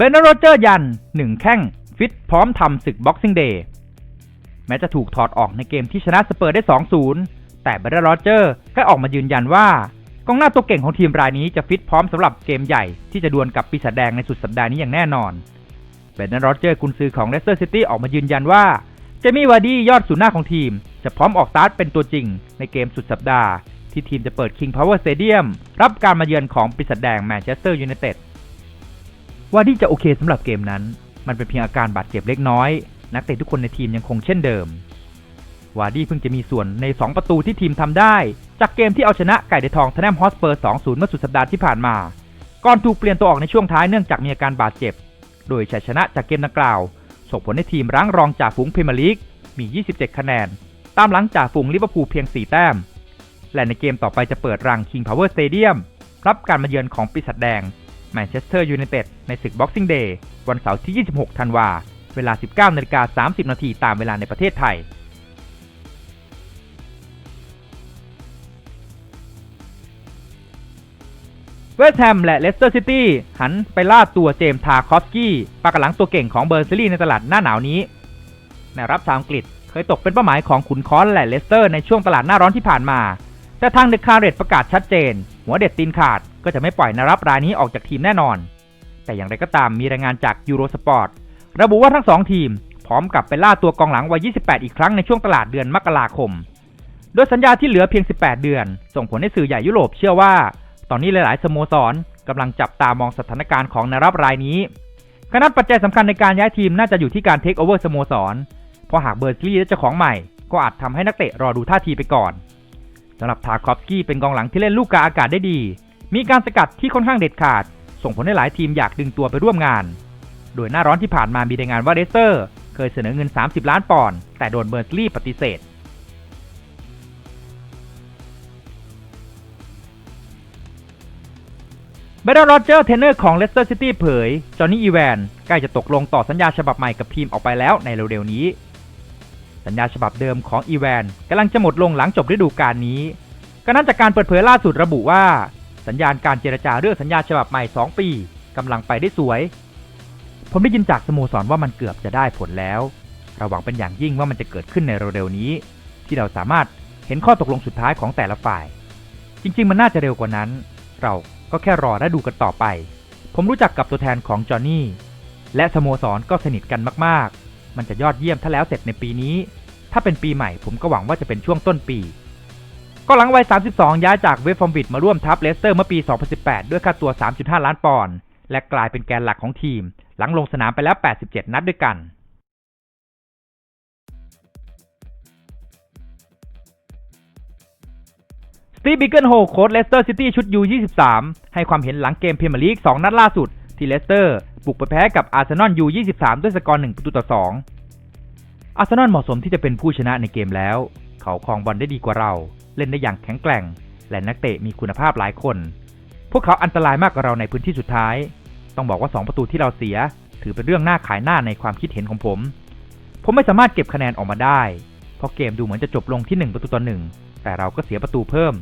เบนโรเจอร์ยันหนึ่งแข้งฟิตพร้อมทำศึกบ็อกซิ่งเดย์แม้จะถูกถอดออกในเกมที่ชนะสเปอร์ได้ 2-0 แต่เบนโรเจอร์ก็ออกมายืนยันว่ากองหน้าตัวเก่งของทีมรายนี้จะฟิตพร้อมสำหรับเกมใหญ่ที่จะดวลกับปีศาจแดงในสุดสัปดาห์นี้อย่างแน่นอนเบนโรเจอร์กุนซือของเลสเตอร์ซิตี้ออกมายืนยันว่าเจมี่วาร์ดี้ยอดศูนย์หน้าของทีม จะพร้อมออกสตาร์ทเป็นตัวจริง ในเกมสุดสัปดาห์ ที่ทีมจะเปิด King Power Stadium รับการมาเยือนของปีศาจแดงแมนเชสเตอร์ยูไนเต็ด วาร์ดี้จะโอเคสำหรับเกมนั้น มันเป็นเพียงอาการบาดเจ็บเล็กน้อย นักเตะทุกคนในทีมยังคงเช่นเดิม วาร์ดี้เพิ่งจะมีส่วนใน 2 ประตูที่ทีมทำได้ จากเกมที่เอาชนะไก่เดทองทแนมฮอสเปอร์ 2-0 เมื่อสุดสัปดาห์ที่ผ่านมา ก่อนถูกเปลี่ยนตัวออกในช่วงท้ายเนื่องจากมีอาการบาดเจ็บ โดยชัยชนะจากเกมดังกล่าว ส่งผลให้ทีมรั้งรองจ่าฝูงพรีเมียร์ลีกมี 27 คะแนน ตามหลังจ่าฝูงลิเวอร์พูลเพียง 4 แต้ม และในเกมต่อไปจะเปิดรัง King Power Stadium รับการมาเยือนของปีศาจแดง แมนเชสเตอร์ยูไนเต็ดในศึก Boxing Day วันเสาร์ที่ 26 ธันวา เวลา 19นาฬิกา30 นาทีตามเวลาในประเทศไทยเวสต์แฮมและเลสเตอร์ซิตี้หันไปล่าตัวเจมส์ทาคอฟสกี้ปากหลังตัวเก่งของเบอร์ซิลี่ในตลาดหน้าหนาวนี้แนวรับชาวอังกฤษเคยตกเป็นเป้าหมายของขุนคอนและเลสเตอร์ในช่วงตลาดหน้าร้อนที่ผ่านมา แต่ทางเดคาร์เรตประกาศชัดเจน หัวเด็ดตีนขาดก็จะไม่ปล่อยนวรับรายนี้ออกจากทีมแน่นอน แต่อย่างไรก็ตามมีรายงานจากยูโรสปอร์ตระบุว่าทั้งสองทีม พร้อมกับไปล่าตัวกองหลังวัย 28 อีกครั้งในช่วงตลาดเดือนมกราคม โดยสัญญาที่เหลือเพียง 18 เดือน ส่งผลให้สื่อใหญ่ยุโรปเชื่อว่า ตอนนี้หลาย ๆ สโมสรกำลังจับตามองสถานการณ์ของนวรับรายนี้ขณะปัจจัยสำคัญในการย้ายทีมน่าจะอยู่ที่การเทคโอเวอร์สโมสร เพราะหากเบอร์สลีย์และเจ้าของใหม่ ก็อาจทำให้นักเตะรอดูท่าทีไปก่อน สำหรับทาคอฟสกี้เป็นกองหลังที่เล่นลูกกาอากาศได้ดี มีการสกัดที่ค่อนข้างเด็ดขาด ส่งผลให้หลายทีมอยากดึงตัวไปร่วมงาน โดยหน้าร้อนที่ผ่านมามีรายงานว่าเรสเตอร์ เคยเสนอเงิน 30 ล้านปอนด์แต่โดนเบอร์สลีย์ปฏิเสธเบรดโรเจอร์เทนเนอร์ของเลสเตอร์ซิตี้เผย จอห์นนี่อีแวนใกล้จะตกลงต่อสัญญาฉบับใหม่กับทีมออกไปแล้วในเร็วๆนี้ สัญญาฉบับเดิมของอีแวนกำลังจะหมดลงหลังจบฤดูกาลนี้ก็นั้นจากการเปิดเผยล่าสุดระบุว่า สัญญาณการเจรจาเรื่องสัญญาฉบับใหม่ 2 ปีกำลังไปได้สวย ผมได้ยินจากสโมสรว่ามันเกือบจะได้ผลแล้วเราหวังเป็นอย่างยิ่งว่ามันจะเกิดขึ้นในเร็วๆนี้ ที่เราสามารถเห็นข้อตกลงสุดท้ายของแต่ละฝ่าย จริงๆ มันน่าจะเร็วกว่านั้น เราก็แค่รอและดูกันต่อไป ผมรู้จักกับตัวแทนของจอห์นนี่และสโมสรก็สนิทกันมากๆ มันจะยอดเยี่ยมถ้าแล้วเสร็จในปีนี้ ถ้าเป็นปีใหม่ผมก็หวังว่าจะเป็นช่วงต้นปี ก็หลังวัย 32 ย้ายจากเวฟฟอร์มบิดมาร่วมทัพเลสเตอร์เมื่อปี 2018 ด้วยค่าตัว 3.5 ล้านปอนด์และกลายเป็นแกนหลักของทีม หลังลงสนามไปแล้ว 87 นัดด้วยกันสตีบิเกิลโฮโค้ชเลสเตอร์ซิตี้ชุด U23 ให้ความเห็นหลังเกมพรีเมียร์ลีก 2 นัดล่าสุด ที่เลสเตอร์บุกไปแพ้กับอาร์เซนอล U23 ด้วยสกอร์ 1 ประตูต่อ 2 อาร์เซนอลเหมาะสมที่จะเป็นผู้ชนะในเกมแล้ว เขาครองบอลได้ดีกว่าเรา เล่นได้อย่างแข็งแกร่ง และนักเตะมีคุณภาพหลายคน พวกเขาอันตรายมากกว่าเราในพื้นที่สุดท้าย ต้องบอกว่า 2 ประตูที่เราเสีย ถือเป็นเรื่องน่าขายหน้าในความคิดเห็นของผม ผมไม่สามารถเก็บคะแนนออกมาได้ เพราะเกมดูเหมือนจะจบลงที่ 1 ประตูต่อ1แต่เราก็เสียประตูเพิ่ม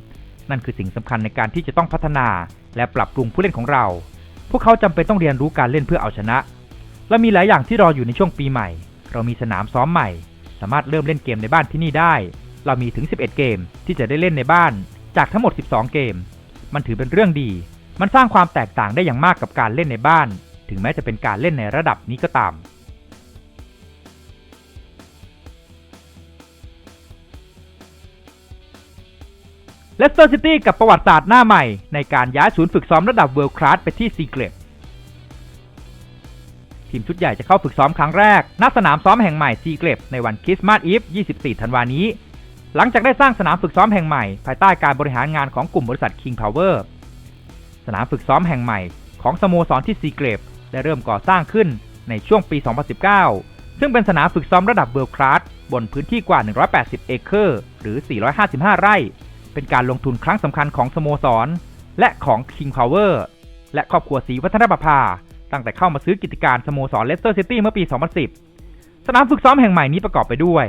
นั่นคือสิ่งสำคัญในการที่จะต้องพัฒนา และปรับปรุงผู้เล่นของเรา พวกเขาจำเป็นต้องเรียนรู้การเล่นเพื่อเอาชนะ และมีหลายอย่างที่รออยู่ในช่วงปีใหม่ เรามีสนามซ้อมใหม่ สามารถเริ่มเล่นเกมในบ้านที่นี่ได้ เรามีถึง 11 เกมที่จะได้เล่นในบ้าน จากทั้งหมด 12 เกม มันถือเป็นเรื่องดี มันสร้างความแตกต่างได้อย่างมากกับการเล่นในบ้าน ถึงแม้จะเป็นการเล่นในระดับนี้ก็ตาม เลสเตอร์ซิตี้กับประวัติศาสตร์หน้าใหม่ ในการย้ายศูนย์ฝึกซ้อมระดับเวิลด์คลาสไปที่ซีเกรตทีมชุดใหญ่จะเข้าฝึกซ้อมครั้งแรก ณ สนามซ้อมแห่งใหม่ซีเกรตในวันคริสต์มาสอีฟ 24 ธันวานี้ หลังจากได้สร้างสนามฝึกซ้อมแห่งใหม่ ภายใต้การบริหารงานของกลุ่มบริษัท King Power สนามฝึกซ้อมแห่งใหม่ของสโมสรที่ซีเกรตได้เริ่มก่อสร้างขึ้นในช่วงปี 2019 ซึ่งเป็นสนามฝึกซ้อมระดับเวิลด์คลาสบนพื้นที่กว่า 180 เอเคอร์ หรือ 455 ไร่ เป็นการลงทุนครั้งสำคัญของสโมสร และของ King Power และครอบครัวศรีวัฒนประภา ตั้งแต่เข้ามาซื้อกิจการสโมสรเลสเตอร์ซิตี้เมื่อปี 2010 สนามฝึกซ้อมแห่งใหม่นี้ประกอบไปด้วย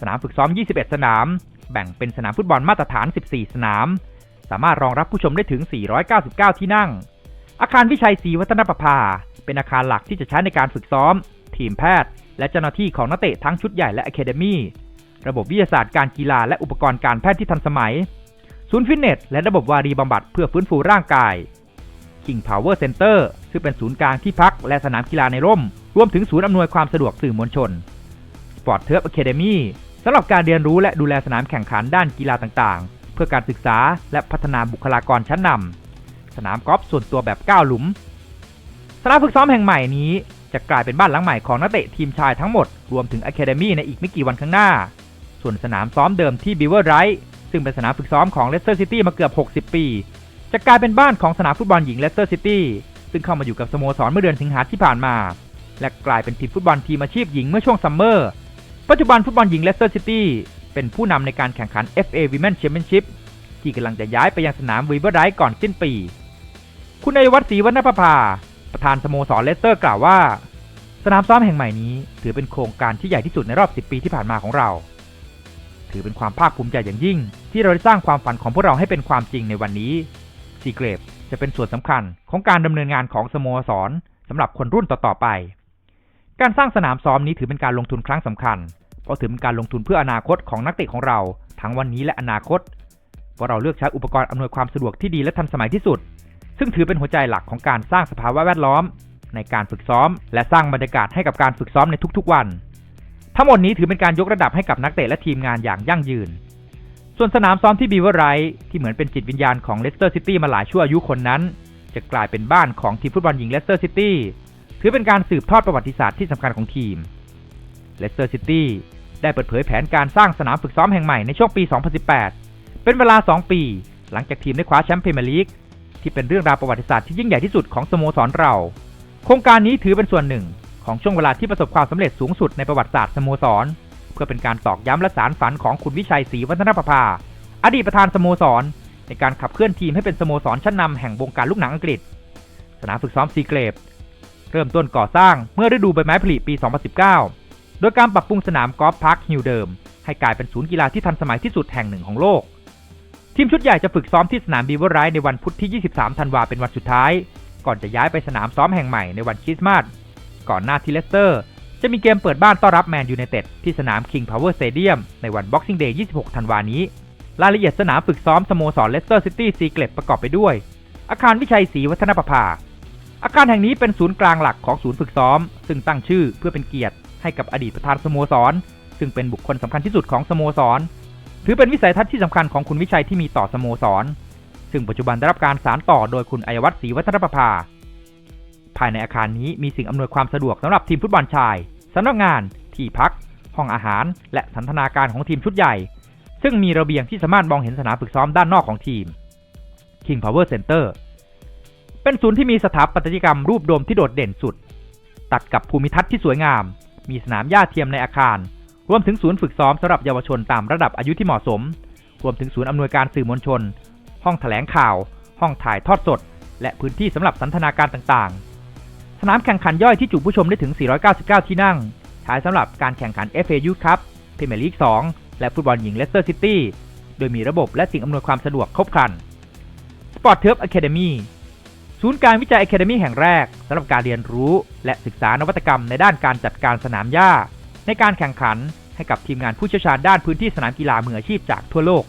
สนามฝึกซ้อม 21 สนาม แบ่งเป็นสนามฟุตบอลมาตรฐาน 14 สนาม สามารถรองรับผู้ชมได้ถึง 499 ที่นั่ง อาคารวิชัยศรีวัฒนประภา เป็นอาคารหลักที่จะใช้ในการฝึกซ้อม ทีมแพทย์ และเจ้าหน้าที่ของนักเตะทั้งชุดใหญ่และอะคาเดมี่ระบบวิทยาศาสตร์การกีฬาและอุปกรณ์การแพทย์ที่ทันสมัย ศูนย์ฟิตเนสและระบบวารีบำบัดเพื่อฟื้นฟูร่างกาย King Power Center ซึ่งเป็นศูนย์กลางที่พักและสนามกีฬาในร่ม รวมถึงศูนย์อำนวยความสะดวกสื่อมวลชน Sport Turf Academy สำหรับการเรียนรู้และดูแลสนามแข่งขันด้านกีฬาต่างๆ เพื่อการศึกษาและพัฒนาบุคลากรชั้นนำสนามกอล์ฟส่วนตัวแบบ9หลุม สนามฝึกซ้อมแห่งใหม่นี้จะกลายเป็นบ้านหลังใหม่ของนักเตะทีมชายทั้งหมด รวมถึง Academy ในอีกไม่กี่วันข้างหน้า ส่วนสนามซ้อมเดิมที่ Beaver r i g h t ซึ่งเป็นสนามฝึกซ้อมของ Leicester City มาเกือบ 60 ปี จะกลายเป็นบ้านของสนามฟุตบอลหญิง Leicester City ซึ่งเข้ามาอยู่กับสโมสรเมื่อเดือนสิงหาที่ผ่านมา และกลายเป็นทีมฟุตบอลทีมอาชีพหญิงเมื่อช่วงซัมเมอร์ ปัจจุบันฟุตบอลหญิง Leicester City เป็นผู้นำในการแข่งขัน FA Women Championship ที่กำลังจะย้ายไปยังสนาม Weaver r i g h t ก่อนสิ้นปี คุณนายวัฒน์ศรีวรรณประภา ประธานสโมสรเลสเตอร์กล่าวว่า สนามซ้อมแห่งใหม่นี้ ถือเป็นโครงการที่ใหญ่ที่สุดในรอบ 10 ปีที่ผ่านมาของเรา ถือเป็นความภาคภูมิใจอย่างยิ่ง ที่เราได้สร้างความฝันของพวกเราให้เป็นความจริงในวันนี้ซีเกรบจะเป็นส่วนสำคัญของการดำเนินงานของสโมสรสำหรับคนรุ่นต่อๆไป การสร้างสนามซ้อมนี้ถือเป็นการลงทุนครั้งสำคัญ เพราะถือเป็นการลงทุนเพื่ออนาคตของนักเตะของเรา ทั้งวันนี้และอนาคตเพราะเราเลือกใช้อุปกรณ์อำนวยความสะดวกที่ดีและทันสมัยที่สุด ซึ่งถือเป็นหัวใจหลักของการสร้างสภาวะแวดล้อม ในการฝึกซ้อม และสร้างบรรยากาศให้กับการฝึกซ้อมในทุกๆวัน ทั้งหมดนี้ถือเป็นการยกระดับให้กับนักเตะและทีมงานอย่างยั่งยืน ส่วนสนามซ้อมที่บีเวอร์ไรท์ที่เหมือนเป็นจิตวิญญาณของเลสเตอร์ซิตี้มาหลายชั่วอายุคนนั้น จะกลายเป็นบ้านของทีมฟุตบอลหญิงเลสเตอร์ซิตี้ถือเป็นการสืบทอดประวัติศาสตร์ที่สำคัญของทีมเลสเตอร์ซิตี้ได้เปิดเผยแผนการสร้างสนามฝึกซ้อมแห่งใหม่ในช่วงปี 2018 เป็นเวลา 2 ปี หลังจากทีมได้คว้าแชมป์พรีเมียร์ลีกที่เป็นเรื่องราวประวัติศาสตร์ที่ยิ่งใหญ่ที่สุดของสโมสรเรา โครงการนี้ถือเป็นส่วนหนึ่ง ของช่วงเวลาที่ประสบความสำเร็จสูงสุดในประวัติศาสตร์สโมสร เพื่อเป็นการตอกย้ำและสารฝันของคุณวิชัยศรีวัฒนประภา อดีตประธานสโมสร ในการขับเคลื่อนทีมให้เป็นสโมสรชั้นนำแห่งวงการลูกหนังอังกฤษ สนามฝึกซ้อมซีเกรบเริ่มต้นก่อสร้างเมื่อฤดูใบไม้ผลิปี 2019 โดยการปรับปรุงสนามกอล์ฟพาร์คฮิลเดิม ให้กลายเป็นศูนย์กีฬาที่ทันสมัยที่สุดแห่งหนึ่งของโลก ทีมชุดใหญ่จะฝึกซ้อมที่สนามบีเวอร์ไรท์ในวันพุธที่ 23 ธันวาเป็นวันสุดท้าย ก่อนจะย้ายไปสนามซ้อมแห่งใหม่ในวันคริสต์มาส ก่อนหน้าที่เลสเตอร์ จะมีเกมเปิดบ้านต้อนรับแมนยูไนเต็ดที่สนาม King Power Stadium ในวัน Boxing Day 26 ธันวานี้ รายละเอียดสนามฝึกซ้อมสโมสรเลสเตอร์ซิตี้ซีเกตประกอบไปด้วย อาคารวิชัยศรีวัฒนประภา อาคารแห่งนี้เป็นศูนย์กลางหลักของศูนย์ฝึกซ้อม ซึ่งตั้งชื่อเพื่อเป็นเกียรติให้กับอดีตประธานสโมสร ซึ่งเป็นบุคคลสำคัญที่สุดของสโมสร ถือเป็นวิสัยทัศน์ที่สำคัญของคุณวิชัยที่มีต่อสโมสร ซึ่งปัจจุบันได้รับการสานต่อโดยคุณอัยวัฒน์ศรีวัฒนประภา ภายในอาคารนี้มีสิ่งอำนวยความสะดวกสำหรับทีมฟุตบอลชายสำนักงานที่พัก ห้องอาหาร และสันทนาการของทีมชุดใหญ่ ซึ่งมีระเบียงที่สามารถมองเห็นสนามฝึกซ้อมด้านนอกของทีม King Power Center เป็นศูนย์ที่มีสถาปัตยกรรมรูปโดมที่โดดเด่นสุด ตัดกับภูมิทัศน์ที่สวยงาม มีสนามหญ้าเทียมในอาคาร รวมถึงศูนย์ฝึกซ้อมสำหรับเยาวชนตามระดับอายุที่เหมาะสม รวมถึงศูนย์อำนวยการสื่อมวลชน ห้องแถลงข่าว ห้องถ่ายทอดสด และพื้นที่สำหรับสันทนาการต่างๆ สนามแข่งขันย่อยที่จุผู้ชมได้ถึง 499 ที่นั่ง ใช้สำหรับการแข่งขัน FA Youth Cup พรีเมียร์ลีก 2 และฟุตบอลหญิงเลสเตอร์ซิตี้โดยมีระบบและสิ่งอำนวยความสะดวกครบครัน Sport Turf Academy ศูนย์การวิจัย Academy แห่งแรกสำหรับการเรียนรู้ และศึกษานวัตกรรมในด้านการจัดการสนามหญ้า ในการแข่งขันให้กับทีมงานผู้เชี่ยวชาญด้านพื้นที่สนามกีฬามืออาชีพจากทั่วโลก